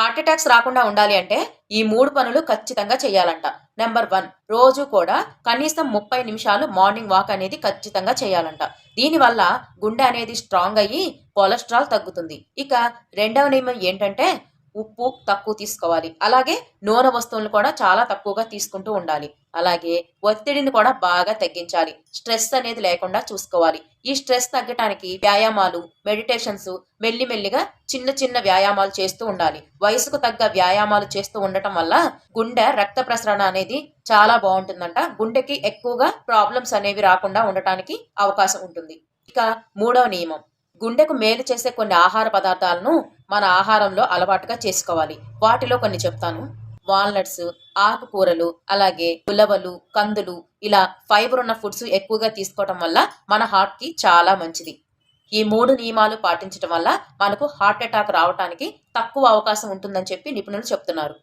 Heart attacks రాకుండా ఉండాలి అంటే ఈ మూడు పనులు ఖచ్చితంగా చేయాలంట. నెంబర్ వన్ రోజు కూడా కనీసం ముప్పై నిమిషాలు మార్నింగ్ వాక్ అనేది ఖచ్చితంగా చేయాలంట. దీనివల్ల గుండె అనేది స్ట్రాంగ్ అయ్యి కొలెస్ట్రాల్ తగ్గుతుంది. ఇక రెండవ నియమం ఏంటంటే ఉప్పు తక్కువ తీసుకోవాలి. అలాగే నూనె వస్తువులను కూడా చాలా తక్కువగా తీసుకుంటూ ఉండాలి. అలాగే ఒత్తిడిని కూడా బాగా తగ్గించాలి. స్ట్రెస్ అనేది లేకుండా చూసుకోవాలి. ఈ స్ట్రెస్ తగ్గటానికి వ్యాయామాలు మెడిటేషన్స్ మెల్లిమెల్లిగా చిన్న చిన్న వ్యాయామాలు చేస్తూ ఉండాలి. వయసుకు తగ్గ వ్యాయామాలు చేస్తూ ఉండటం వల్ల గుండె రక్త ప్రసరణ అనేది చాలా బాగుంటుందంట. గుండెకి ఎక్కువగా ప్రాబ్లమ్స్ అనేవి రాకుండా ఉండటానికి అవకాశం ఉంటుంది. ఇక మూడవ నియమం. గుండెకు మేలు చేసే కొన్ని ఆహార పదార్థాలను మన ఆహారంలో అలవాటుగా చేసుకోవాలి. వాటిలో కొన్ని చెప్తాను. వాల్నట్స్ ఆకుకూరలు అలాగే ఉలవలు కందులు ఇలా ఫైబర్ ఉన్న ఫుడ్స్ ఎక్కువగా తీసుకోవటం వల్ల మన హార్ట్కి చాలా మంచిది. ఈ మూడు నియమాలు పాటించడం వల్ల మనకు హార్ట్ అటాక్ రావడానికి తక్కువ అవకాశం ఉంటుందని చెప్పి నిపుణులు చెప్తున్నారు.